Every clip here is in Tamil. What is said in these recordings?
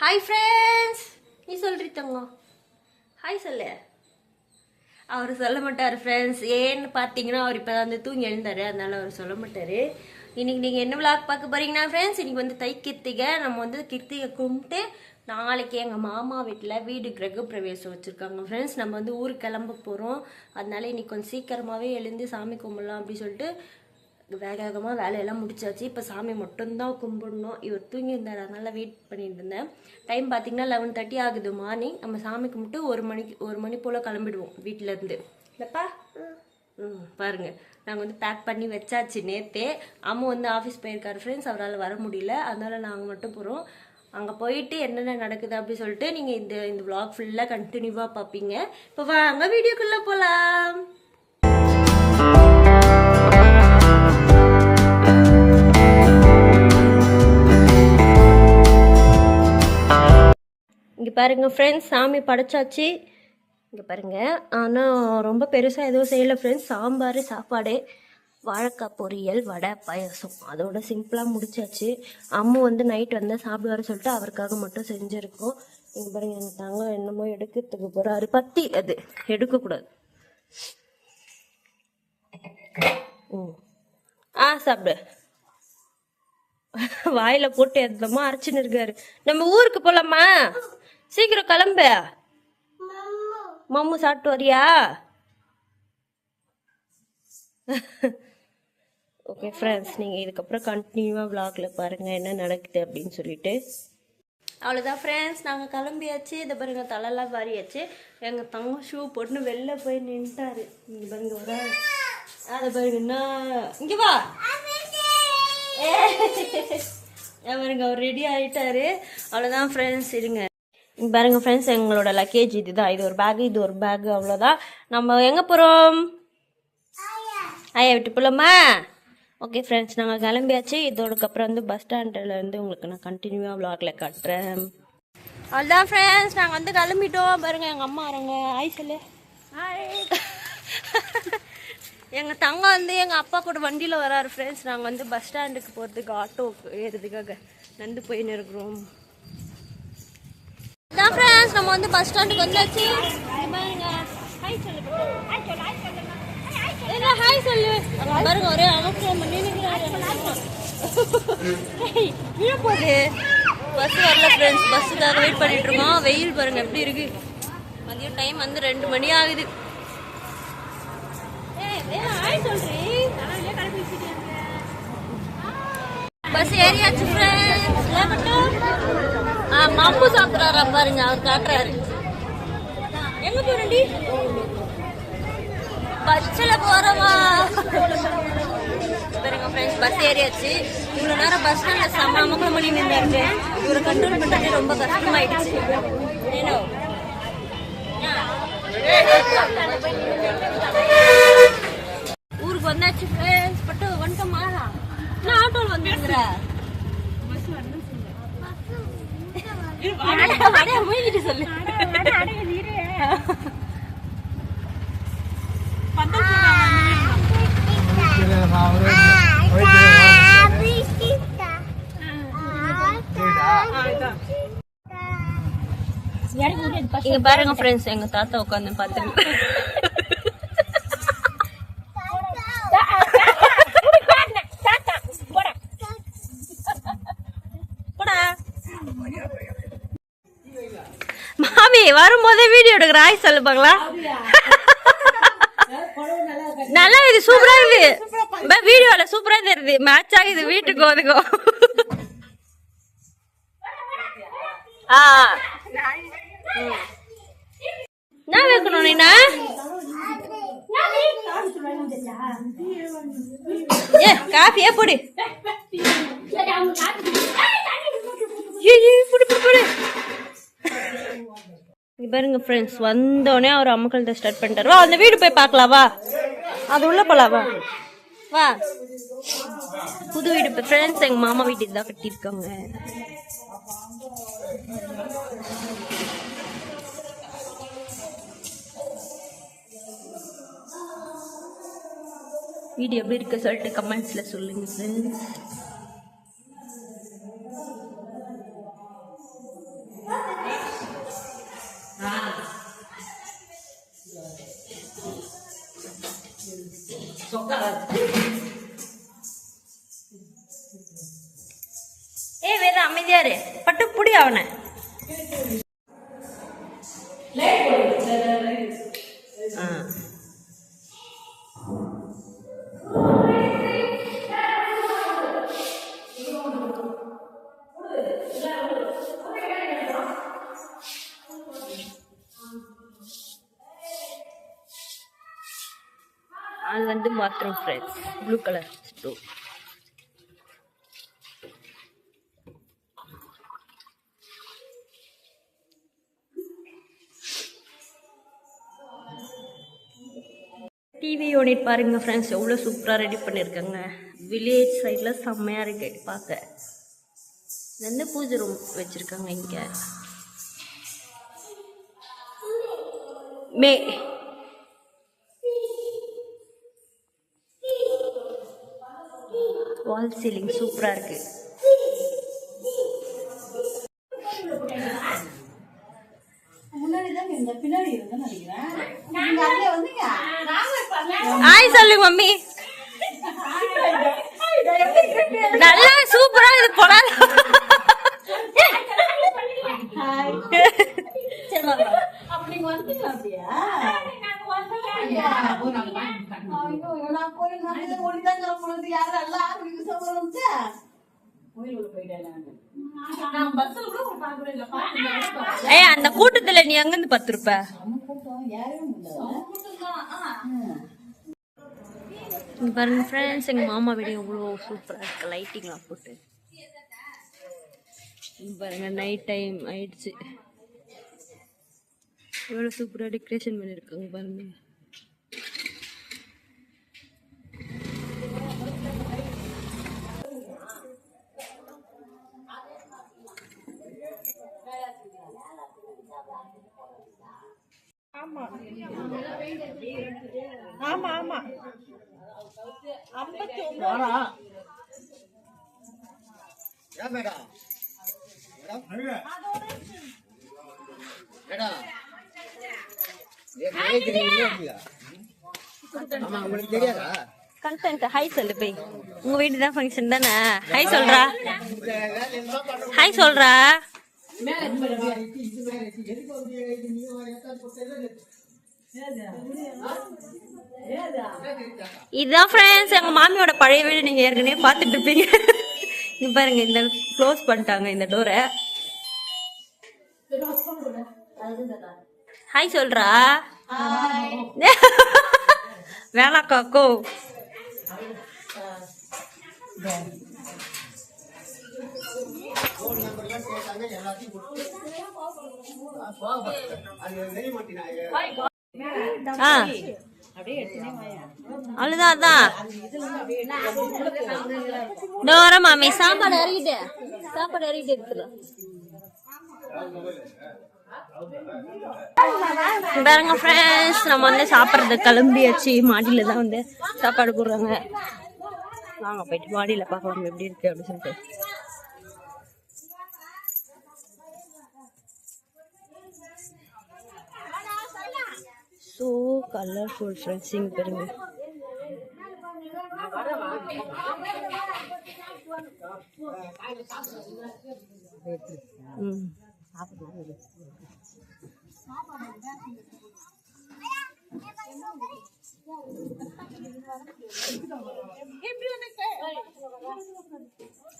ஹாய் ஃப்ரெண்ட்ஸ் நீ சொல்றி தங்கம் ஹாய் சொல்லு. அவர் சொல்ல மாட்டார் ஃப்ரெண்ட்ஸ் ஏன்னு பார்த்தீங்கன்னா அவர் இப்போ வந்து தூங்கி எழுந்தாரு. அதனால அவர் சொல்ல மாட்டார். இன்னைக்கு நீங்கள் என்ன விளாக் பார்க்க போறீங்கன்னா ஃப்ரெண்ட்ஸ் இன்னைக்கு வந்து தை கிருத்திகை. நம்ம வந்து கிருத்திகை கும்பிட்டு நாளைக்கு எங்கள் மாமா வீட்டில் வீடு கிரக பிரவேசம் வச்சுருக்காங்க ஃப்ரெண்ட்ஸ் நம்ம வந்து ஊருக்கு கிளம்ப போகிறோம் அதனால இன்னைக்கு கொஞ்சம் சீக்கிரமாகவே எழுந்து சாமி கும்பிடலாம் அப்படின்னு சொல்லிட்டு வேக வேகமாக வேலையெல்லாம் முடிச்சாச்சு. இப்போ சாமி மட்டும்தான் கும்பிடணும். இவர் தூங்கி இருந்தார் அதனால வெயிட் பண்ணிட்டு இருந்தேன். டைம் பார்த்தீங்கன்னா லெவன் தேர்ட்டி ஆகுது. மார்னிங் நம்ம சாமி கும்பிட்டு ஒரு மணிக்கு ஒரு மணி போல் கிளம்பிடுவோம் வீட்டிலேருந்து இல்லைப்பா ம் பாருங்க. நாங்கள் வந்து பேக் பண்ணி வச்சாச்சு நேற்றே அம்மா வந்து ஆஃபீஸ் போயிருக்காரு ஃப்ரெண்ட்ஸ் அவரால் வர முடியல. அதனால் நாங்கள் மட்டும் போகிறோம் அங்கே போயிட்டு என்னென்ன நடக்குது அப்படி சொல்லிட்டு நீங்கள் இந்த இந்த விளாக் ஃபுல்லாக கண்டினியூவாக பார்ப்பீங்க இப்போ வாங்க வீடியோக்குள்ளே போகலாம் இங்கே பாருங்க ஃப்ரெண்ட்ஸ் சாமி படைச்சாச்சு. இங்கே பாருங்கள் ஆனால் ரொம்ப பெருசாக எதுவும் செய்யலை ஃப்ரெண்ட்ஸ் சாம்பார் சாப்பாடு வாழைக்காய் பொரியல் வடை பாயசம். அதோட சிம்பிளாக முடிச்சாச்சு. அம்மா வந்து நைட் வந்தால் சாப்பிடுவாரு சொல்லிட்டு அவருக்காக மட்டும் செஞ்சுருக்கோம். இங்கே பாருங்க எங்கள் தங்கம் என்னமோ எடுக்கிறதுக்கு போகிறாரு பத்தி அது எடுக்கக்கூடாது. ம். ஆ சாப்பிடு. வாயில போட்டு எந்தமா அரைச்சுன்னு இருக்காரு. நம்ம ஊருக்கு போலாமா? சீக்கிரம் கிளம்பு. மம்மு. சாப்பிட்டு வரியா? ஓகே ஃப்ரெண்ட்ஸ் நீங்கள் இதுக்கப்புறம் கண்டினியூவாக vlogல பாருங்கள் என்ன நடக்குது அப்படின்னு சொல்லிட்டு. அவ்வளோதான் ஃப்ரெண்ட்ஸ் நாங்கள் கிளம்பியாச்சு. இதை பாருங்க தலைலாம் வாரியாச்சு. எங்கள் தங்கம் ஷூ போட்டுன்னு வெளில போய் நின்ட்டாரு. இங்கே பாருங்க வர அதை பாருங்கன்னா இங்கே வா. ஏன் பாருங்க அவர் ரெடி ஆயிட்டாரு. அவ்வளோதான் ஃப்ரெண்ட்ஸ் இருங்க. இங்க பாருங்க ஃப்ரெண்ட்ஸ் எங்களோட லக்கேஜ் இதுதான். இது ஒரு பேக் இது ஒரு பேக் அவ்வளோதான் நம்ம எங்கே போகிறோம் ஐயா விட்டு போலாமா? ஓகே ஃப்ரெண்ட்ஸ் நாங்கள் கிளம்பியாச்சு. இதோடக்கு அப்புறம் வந்து பஸ் ஸ்டாண்டில் இருந்து உங்களுக்கு நான் கண்டினியூவாக vlogல காட்டுறேன். அவ்வளோதான் ஃப்ரெண்ட்ஸ் நாங்கள் வந்து கிளம்பிட்டோம். பாருங்க எங்கள் அம்மா வராங்க. ஆய் சொல்லு. எங்கள் தங்கம் வந்து எங்கள் அப்பா கூட வண்டியில் வராரு ஃப்ரெண்ட்ஸ் நாங்கள் வந்து பஸ் ஸ்டாண்டுக்கு போகிறதுக்கு ஆட்டோ ஏறுறதுக்காக நந்து போயின்னு இருக்கிறோம். ஃப்ரெண்ட்ஸ் நம்ம வந்து பஸ் ஸ்டாண்டுக்கு வந்தாச்சு. ஹாய் சொல்லு. இல்ல ஹாய் சொல்லு. அங்க பாருங்க ஒரே அவசரம் பண்ணி விழ போகுது? பஸ் வரல ஃப்ரெண்ட்ஸ் பஸ்ஸுக்காக வெயிட் பண்ணிட்டு இருக்கோம். வெயில் பாருங்க எப்படி இருக்கு? மதியம் டைம் வந்து ரெண்டு மணி ஆகுது. பஸ் ஏறியாச்சு ஃப்ரெண்ட்ஸ் மம்பு சாப்பிட்றாரா பாருங்க அவர் காட்டுறாரு. எங்க போறண்டி பஸ்ல போறவா பாருங்க ஃப்ரெண்ட்ஸ் பஸ் ஏறியாச்சு. இவ்வளவு நேரம் பஸ் ஸ்டாண்ட்ல செம்ம அமக்கலம் பண்ணி நின்றாரு இவரை கண்ட்ரோல் பண்றது ரொம்ப கஷ்டமாயிடுச்சு. ஏனோ ஊருக்கு வந்தாச்சு ஃப்ரெண்ட்ஸ் பட்டு வந்துட்டோமா நான் ஆட்டோல வந்துருக்குறேன். மூழ்கிட்டு சொல்லு இங்க பாருங்க ஃப்ரெண்ட்ஸ் எங்க தாத்தா உட்காந்து பாத்துருக்கு வரும்போதே வீடியோ எடுக்கிற ஆய் சொல்லு பாக்கலாம் நல்லா இது சூப்பரா இருக்குது வீடியோல சூப்பரா தெரியுது மேட்ச் ஆகுது வீட்டுக்கு ஒதுக்கும் ஆ. என்ன வைக்கணும் நீனா? ஏ காஃபியே போடு ஏய், ஏய், புடி புடி புடி இங்க பாருங்க ஃப்ரெண்ட்ஸ் வந்தோடனே அவர் அம்மக்கள்கிட்ட ஸ்டார்ட் பண்ணிட்டார். வா அந்த வீடு போய் பார்க்கலாம் வா. அது உள்ள போலாம் வா. வா. புது வீடு இப்போ ஃப்ரெண்ட்ஸ் எங்க மாமா வீட்டுக்கு தான் கட்டியிருக்காங்க. வீடியோ எப்படி இருக்கு சொல்லிட்டு கமெண்ட்ஸ்ல சொல்லுங்க ஃப்ரெண்ட்ஸ் ஏ வேதா அமைதியாரு பட்டு புடி அவனை. Bathroom friends blue colour store TV unit பாருங்க ஃப்ரெண்ட்ஸ் எவ்வளோ சூப்பராக ரெடி பண்ணியிருக்கேங்க வில்லேஜ் சைடில் செம்மையாக இருக்கு பார்க்க. இது வந்து பூஜை ரூம் வச்சுருக்காங்க இங்கே. மே வால் சீலிங் சூப்பராக இருக்கு. ஹாய் சொல்லுங்க மம்மி நல்லா சூப்பரா இது போலாம் சரி வாங்க. ஏய் அந்த கூட்டத்துல நீ எங்க இருந்து பத்து இங்க பாருங்க ஃப்ரெண்ட்ஸ் எங்கள் மாமா வீடு எவ்வளோ சூப்பரா இருக்கு. லைட்டிங்லாம் போட்டு. பாருங்க நைட் டைம் ஆயிடுச்சு. எவ்வளோ சூப்பரா டெக்கரேஷன் பண்ணிருக்காங்க பாருங்க. ஆமா உங்களுக்கு தெரியாதா? கண்டென்ட் ஹாய் சொல்லு போய். உங்க வீடு தான் ஃபங்க்ஷன் தானே? ஹாய் சொல்றா. ஹாய் சொல்றா. இதுதான் ஃப்ரெண்ட்ஸ் எங்க மாமியோட பழைய வீடு நீங்க ஏற்கனவே பார்த்துட்டு இருப்பீங்க. இங்க பாருங்க இந்த க்ளோஸ் பண்ணிட்டாங்க இந்த டோரை ஹாய் சொல்றா. வேணா காக்கோ எல்லாத்தையும் அவ்வளோதான் அதான் இதோ மாமி சாப்பாடு இறக்கிட்டு சாப்பாடு இறக்கிட்டு பாருங்க ஃப்ரெண்ட்ஸ் நம்ம வந்து சாப்பிட்றது கிளம்பியாச்சு மாடியில தான் வந்து சாப்பாடு போடுறாங்க. நாங்கள் போயிட்டு மாடியில் பார்க்கலாம் எப்படி இருக்கு அப்படின்னு சொல்லிட்டு. ஸோ கலர்ஃபுல் ஃப்ரெண்ட்ஸ் இங்கே பாருங்க ம்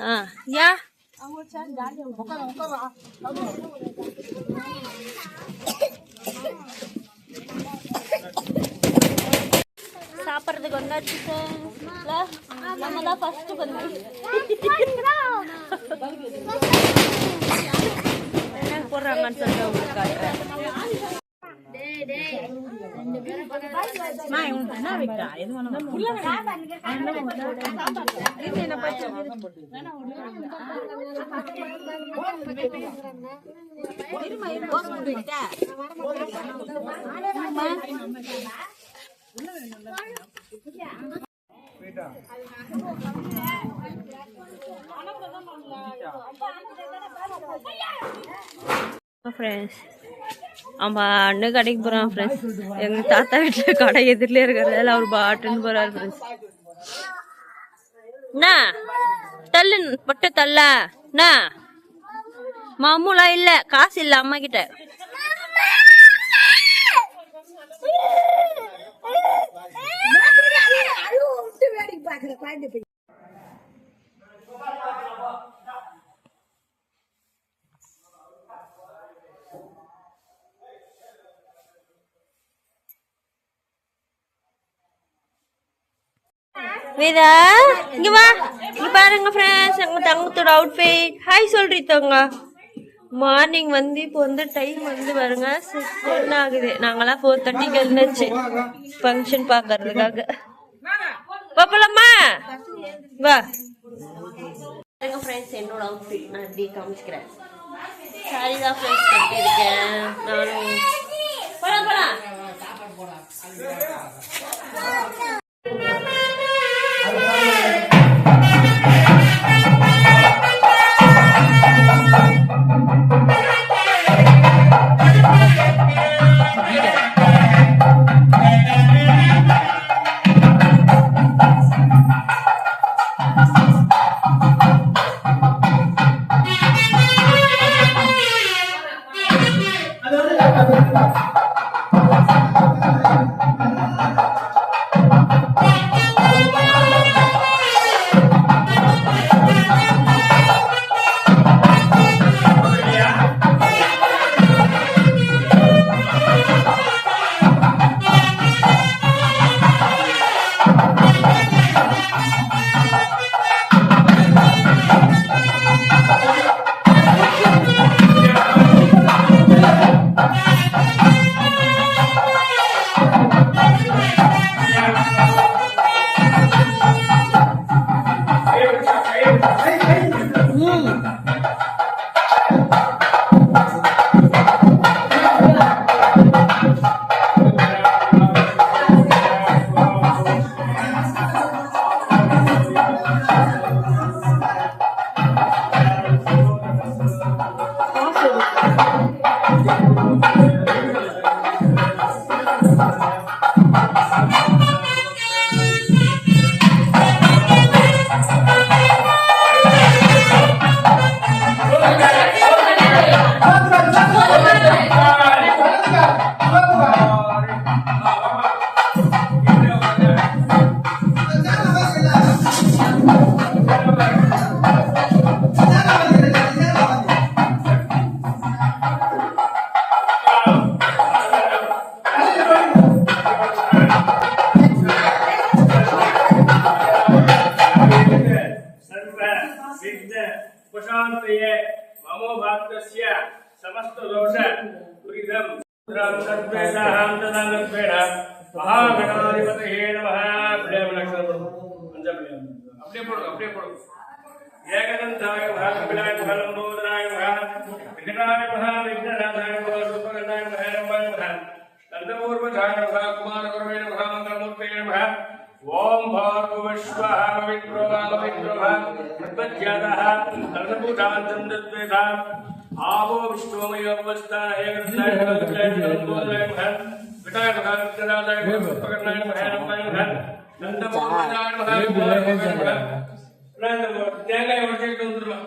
ஆ யா சாப்பிட்றதுக்கு வந்தாச்சு சார் நம்ம தான் ஃபர்ஸ்ட் வந்து என்ன போடுறாங்கன்னு சொல்லிட்டு உங்களுக்கு காட்டுறேன். ஃப்ரெண்ட்ஸ் அவன் அண்ணன் கடைக்கு போறான் ஃப்ரெண்ட்ஸ் எங்க தாத்தா வீட்டுல கடை எதிரிலே இருக்கிறதால அவர் பாட்டுன்னு போறாரு ஃப்ரெண்ட்ஸ் என்ன தள்ளு பட்ட தள்ள. என்ன மாமூலா இல்ல காசு இல்ல அம்மா கிட்ட. வேதா இங்க வா. இங்க பாருங்க ஃப்ரெண்ட்ஸ் எங்க தங்கத்தோட அவுட்ஃபிட் ஹாய் சொல்றீங்க மார்னிங் வந்து இப்போ வந்து டைம் வந்து பாருங்க ஒன் ஆகுது. நாங்களாம் ஃபோர் தேர்ட்டிக்கு எழுந்துச்சு ஃபங்க்ஷன் பார்க்கறதுக்காக. பாப்பலாமா வா. பாருங்க ஃப்ரெண்ட்ஸ் என்னோட அவுட்ஃபிட் நான் இப்படி காமிச்சுக்கிறேன். சாரி தான் ஃப்ரெண்ட்ஸ் கட்டியிருக்கேன். நானும். போலாம் போலாம். विघ्ननाय वः कपिलाय वः लम्बोदराय वः विघ्ननाय वः विघ्ननाथाय वः रूपकर्णाय वः रम्भाय वः नन्दपूर्वधाय वः कुमारगुरवे वः मङ्गलमूर्तये वः ॐ भार्गवश्वः विप्रभावविप्रभा मृत्पज्ञातः नन्दपूजान्तं दद्वेधा आवो विश्वमयवस्था हे कृष्णाय वः कृष्णाय लम्बोदराय वः विटाय वः विघ्ननाथाय वः रूपकर्णाय वः रम्भाय वः नन्दपूर्वधाय वः நான் இந்த தேங்காய் உடைச்சிட்டு வந்துருவேன்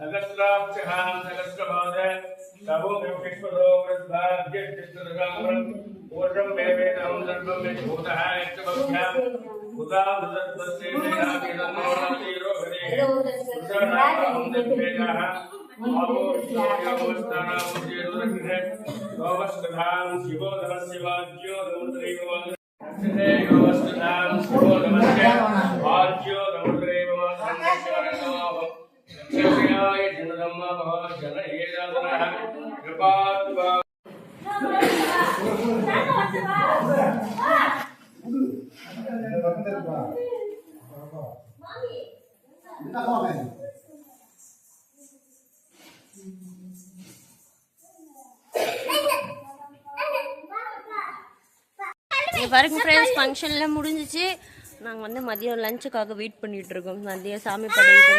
सहस्राक्षहां सहस्रपादे तपोभिक्षिपदो वृद्धार्घ्यक्षित्रगामरं पूर्णं मे वेदं सर्वं मे भूतः यक्षभक्ष्यां उदामृतत्वस्य मेनाभिरन्नोरतीरो हरिः उषाणां दिग्भेदाः शिवोधरस्य वाज्यो नमस्ते शिवोधरस्य वाज्यो नमस्ते சத்யாய ஜனதம்ம ஜன ஏதாதனः கிருபாத்வா பாருங்க ஃப்ரெண்ட்ஸ் ஃபங்க்ஷன்லாம் முடிஞ்சிச்சு. நாங்கள் வந்து மதியம் லஞ்சுக்காக வெயிட் பண்ணிட்டு இருக்கோம். மதியம் சாமி படையிட்டு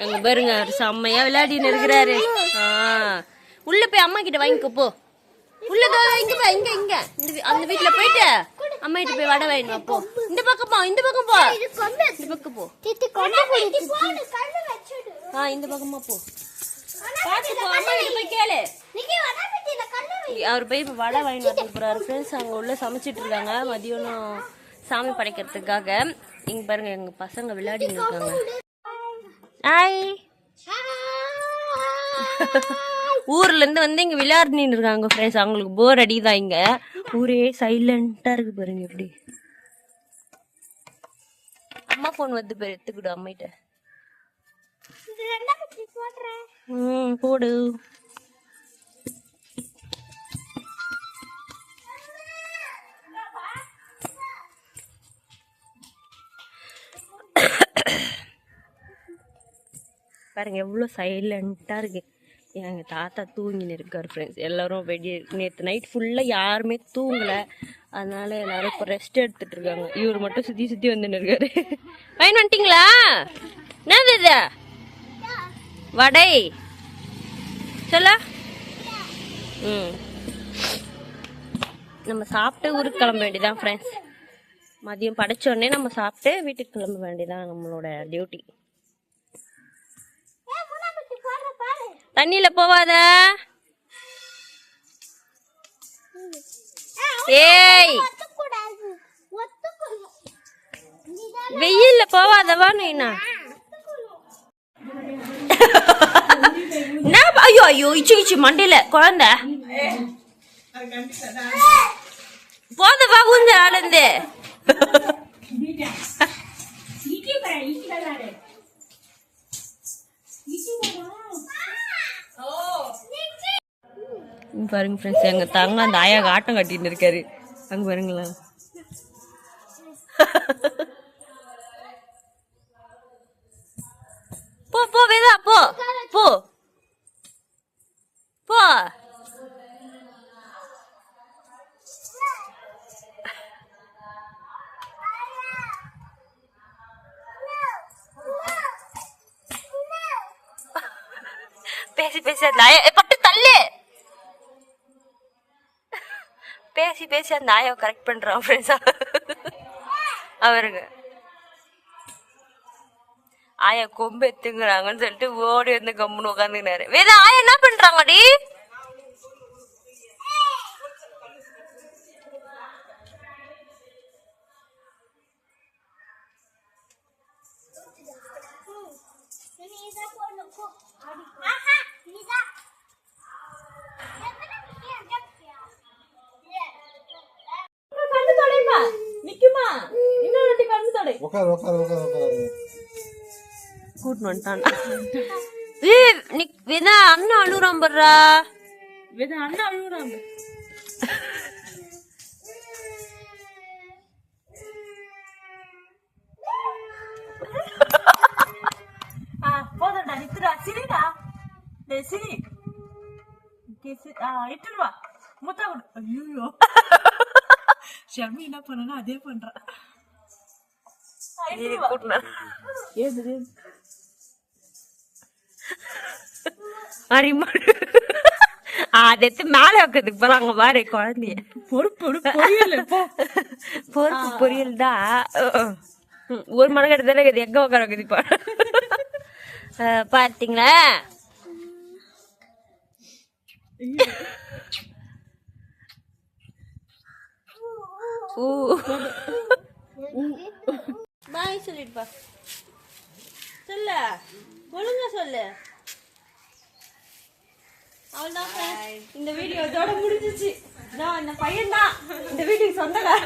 அங்க பாருங்க அவர் செம்மையா விளையாடின்னு இருக்கிறாரு. ஆ. உள்ள போய் அம்மா கிட்ட வாங்கிக்கோ போ. உள்ள இங்க போ இங்க இங்க. அந்த வீட்ல போயிட்டு அம்மா கிட்ட போய் வடை வாங்கிட்டு வா போ. இந்த பக்கம் போ இந்த பக்கம் போ. இந்த பக்கம் போ. ஆ இந்த பக்கமா போ. பாத்து போ அம்மா கிட்ட போய் கேளு. அவர் போய் இப்ப வடை வாங்கிட்டு வந்து போறாரு. ஃப்ரெண்ட்ஸ் அங்க உள்ள சமைச்சிட்டு இருக்காங்க. மதியானம் சாமி படைக்கிறதுக்காக. இங்க பாருங்க எங்க பசங்க விளையாடிட்டு இருக்காங்க. ஹாய் ஊர்ல இருந்து வந்து இங்க விளையாடின்னு இருக்காங்க ஃப்ரெண்ட்ஸ் அவங்களுக்கு போர் அடிதான் இங்க? ஊரே சைலண்டா இருக்கு பாருங்க எப்படி. அம்மா போன் வந்து பேர் எடுத்துக்கிடு அம்மிட்ட ம் போடு. பாருங்கள் எவ்வளோ சைலண்ட்டாக இருக்கு. எங்கள் தாத்தா தூங்கின்னு இருக்கார் ஃப்ரெண்ட்ஸ் எல்லோரும் வெடி நேற்று நைட் ஃபுல்லாக யாருமே தூங்கலை. அதனால் எல்லாரும் இப்போ ரெஸ்ட் எடுத்துகிட்டு இருக்காங்க. இவர் மட்டும் சுற்றி சுற்றி வந்துன்னு இருக்காரு. பயன் வந்துட்டிங்களா? என்னது இது? வடை. சொல்ல. ம். நம்ம சாப்பிட்டு ஊருக்கு கிளம்ப வேண்டியதான் ஃப்ரெண்ட்ஸ் மதியம் படைச்ச உடனே நம்ம சாப்பிட்டு வீட்டுக்கு கிளம்ப வேண்டியதான் நம்மளோட டியூட்டி தண்ணியில போவாத. ஏய். வெயில்ல போவாதவா நீனா. என்ன ஐயோ ஐயோ இச்சு இச்சு மண்டையில குழந்தை. போதவா குஞ்ச ஆளுந்து இங்க பாருங்க ஃப்ரெண்ட்ஸ் எங்க தங்க அந்த ஆயா ஆட்டம் கட்டிட்டு இருக்காரு. அங்க பாருங்களா போ போ வேதா போ போ. போ. பேசி பேசி பட்டு தள்ளு. பேசி பேசி அந்த நாயை கரெக்ட் பண்றான் ஃப்ரெண்ட்ஸா அவருங்க ஆயா கொம்பு எத்துங்கிறாங்கன்னு சொல்லிட்டு ஓடி வந்து கம்முன்னு உட்காந்துக்கினாரு வேதா ஆயா என்ன பண்றாங்கடி? உட்காரு உட்காரு உட்காரு உட்காரு கூட்டு வந்துட்டான் ஏ நிக் வேதா அண்ணன் அழுகுறான் பர்றா வேதா அண்ணன் அழுகுறான் போதண்டா நித்துடா சிரிடா. சிரி. கேசி ஆ இட்டுடுவா. முத்தா கொடு. ஐயோ. ஷர்மி என்ன பண்ணனா அதே பண்றா. அதெத்து மேல வைக்கிறதுக்கு போல அங்க பாரு குழந்தைய. பொறுப்பு பொறுப்பு பொரியல் போ. பொறுப்பு பொரியல் தான். ஒரு மணி கட்டத்துல இது எங்க உட்கார வைக்குது இப்போ? பாத்தீங்களா? ஊ. பாய் சொல்லிடுப்பா சொல்லு. ஒழுங்கா சொல்லு. அவ்வளோதான் friends. இந்த வீடியோ இதோட முடிஞ்சிச்சு. நான் இந்த பையன் தான் இந்த வீட்டுக்கு சொந்தக்கார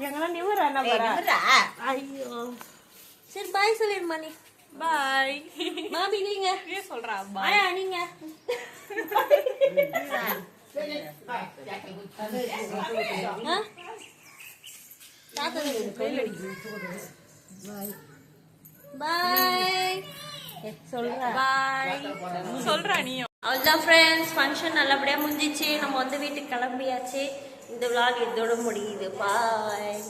எங்கெல்லாம் நிவரா நம்ம ஐயோ. சரி பாய் சொல்லிடு மணி பாய் மாமி நீங்க. சொல்றா ஆயா நீங்க. ஆ? தாத்தா பாய். சொல்றா பாய் சொல்றா நீ அவ்வளோதான் ஃப்ரெண்ட்ஸ் ஃபங்க்ஷன் நல்லபடியாக முடிஞ்சிச்சு. நம்ம வந்து வீட்டுக்கு கிளம்பியாச்சு. இந்த விளாக் இதோட முடியுது. பாய்